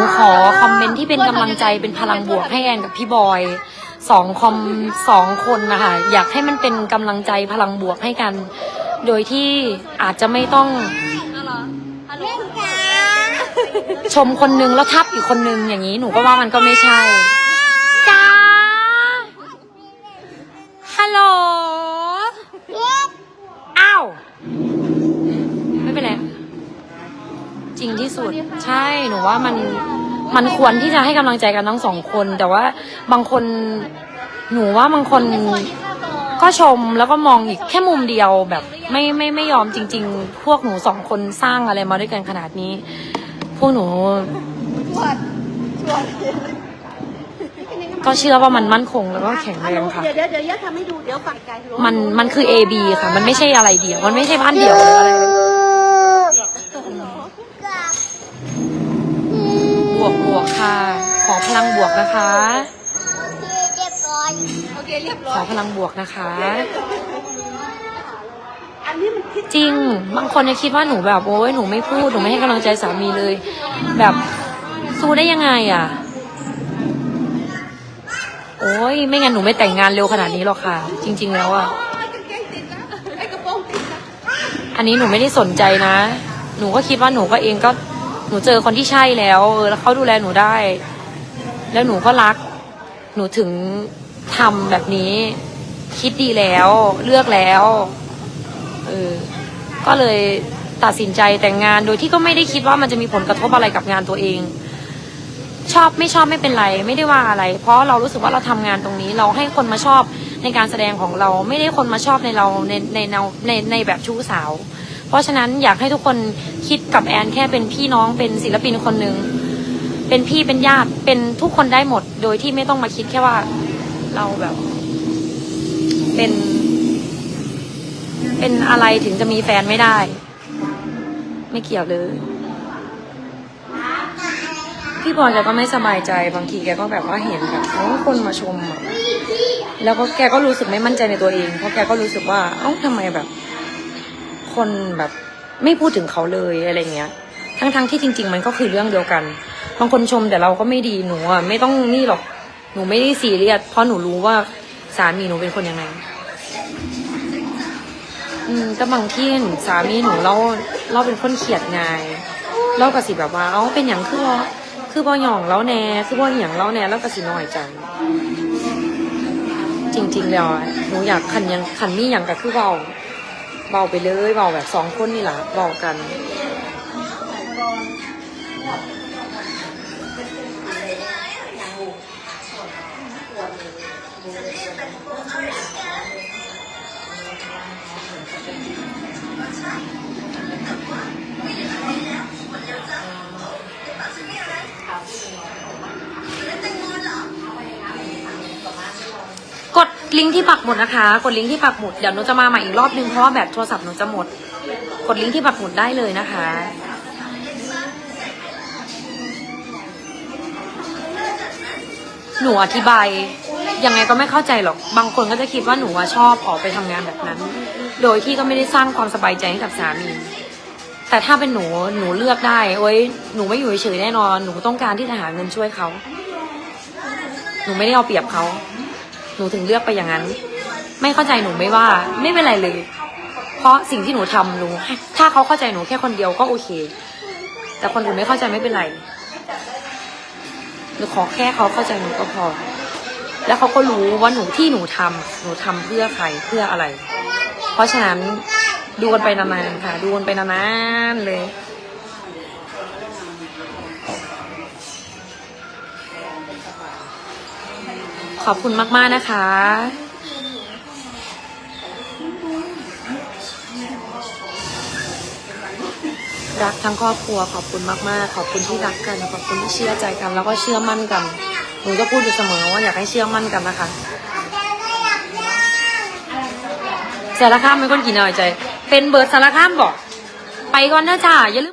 อคอมเมนต์ที่เป็นกำลังใจเป็นพลังบวกให้แอนกับพี่บอยสองคอมสองคนนะคะอยากให้มันเป็นกำลังใจพลังบวกให้กัน โดยที่อาจจะไม่ต้องเล่นจ้าชมคนนึงแล้วทับอีกคนนึงอย่างนี้หนูก็ว่ามันก็ไม่ใช่ ริงที่สุด ใช่หนูว่ามันมันควรที่จะให้กำลังใจกันทั้งสองคน แต่ว่าบางคนหนูว่าบางคนก็ชมแล้วก็มองอีกแค่มุมเดียวแบบไม่ไม่ไม่ยอมจริง ๆ พวกหนูสองคนสร้างอะไรมาด้วยกันขนาดนี้ พวกหนู ก็เชื่อว่ามันมั่นคงแล้วก็แข็งแรงค่ะ เดี๋ยวเดี๋ยวเดี๋ยวย่าทำให้ดูเดี๋ยวฝั่งไกลมันมันคือ A B ค่ะ มันไม่ใช่อะไรเดียว มันไม่ใช่บ้านเดียวหรืออะไรเลย ค่ะ ขอพลังบวกนะคะเรียบร้อยโอเคเรียบร้ขออยพลังบวกนะคะ อันนี้มันคิดจริง บางคนจะคิดว่าหนูแบบโอ้ยหนูไม่พูด หนูไม่ให้กำลังใจสามีเลย แบบสู้ได้ยังไงอะ โอ้ยไม่งั้นหนูไม่แต่งงานเร็วขนาดนี้หรอกค่ะ จริง ๆ แล้วอะกางเกงติดนะไอ้กระโปรงติดนะอันนี้หนูไม่ได้สนใจนะ หนูก็คิดว่าหนูก็เองก็ หนูเจอคนที่ใช่แล้วเออแล้วเขาดูแลหนูได้ แล้วหนูก็รัก หนูถึงทำแบบนี้ คิดดีแล้ว เลือกแล้วเออก็เลยตัดสินใจแต่งงานโดยที่ก็ไม่ได้คิดว่ามันจะมีผลกระทบอะไรกับงานตัวเอง ชอบไม่ชอบไม่เป็นไรไม่ได้ว่าอะไร เพราะเรารู้สึกว่าเราทำงานตรงนี้ เราให้คนมาชอบในการแสดงของเรา ไม่ได้คนมาชอบในเราในในในในในแบบชู้สาว ราะฉะนั้นอยากให้ทุกคนคิดกับแอนแค่เป็นพี่น้องเป็นศิลปินคนหนึ่งเป็นพี่เป็นญาติเป็นทุกคนได้หมด โดยที่ไม่ต้องมาคิดแค่ว่าเราแบบ เป็น เป็นอะไรถึงจะมีแฟนไม่ได้ ไม่เกี่ยวเลยพี่บอลแกก็ไม่สบายใจบางทีแกก็แบบว่าเห็นแบบโอ้คนมาชมแล้วก็แกก็รู้สึกไม่มั่นใจในตัวเองเพราะแกก็รู้สึกว่าเอ้าทำไมแบบ คนแบบไม่พูดถึงเขาเลยอะไรเงี้ย ทั้งๆที่จริง ๆ มันก็คือเรื่องเดียวกัน บางคนชมแต่เราก็ไม่ดีหนูอะไม่ต้องนี่หรอก หนูไม่ได้ซีเรียสเพราะหนูรู้ว่าสามีหนูเป็นคนยังไง อืมแต่บางที่หนูสามีหนูเราเราเป็นคนเขียดงายเราก็สิแบบว่าเอ้าเป็นอย่างคือคือบ่หย่องแล้วแน่คือบ่อหย่างแล้วแน่แล้วก็สิน้อยใจจริง ๆ แล้วหนูอยากขันยังขันนี่อย่างก็คือเบา เบาไปเลยเบาแบบสองคนนี่แหละเบากัน ลิงก์ที่ปักหมุดนะคะ กดลิงก์ที่ปักหมุดเดี๋ยวหนูจะมาใหม่อีกรอบนึงเพราะว่าแบตโทรศัพท์หนูจะหมด กดลิงก์ที่ปักหมุดได้เลยนะคะ หนูอธิบายยังไงก็ไม่เข้าใจหรอก บางคนก็จะคิดว่าหนูชอบออกไปทำงานแบบนั้น โดยที่ก็ไม่ได้สร้างความสบายใจให้กับสามี แต่ถ้าเป็นหนูหนูเลือกได้โอ้ยหนูไม่อยู่เฉยแน่นอน หนูต้องการที่จะหาเงินช่วยเขา หนูไม่ได้เอาเปรียบเขา หนูถึงเลือกไปอย่างนั้น ไม่เข้าใจหนูไม่ว่า ไม่เป็นไรเลย เพราะสิ่งที่หนูทำหนูถ้าเขาเข้าใจหนูแค่คนเดียวก็โอเค แต่คนอื่นไม่เข้าใจไม่เป็นไรหนูขอแค่เขาเข้าใจหนูก็พอ แล้วเขาก็รู้ว่าหนูที่หนูทำหนูทำเพื่อใครเพื่ออะไร เพราะฉะนั้นดูกันไปนานๆค่ะ ดูกันไปนานๆเลย ขอบคุณมาก ๆ นะคะ รักทั้งครอบครัวขอบคุณมาก ๆ ขอบคุณที่รักกันขอบคุณที่เชื่อใจกัน แล้วก็เชื่อมั่นกันหนูจะพูดอยู่เสมอว่าอยากให้เชื่อมั่นกันนะคะสารคามเป็นคนกี่หน่อยใจ เป็นเบิร์ดสารคามบอก ไปก่อนนะจ้าอย่าลืม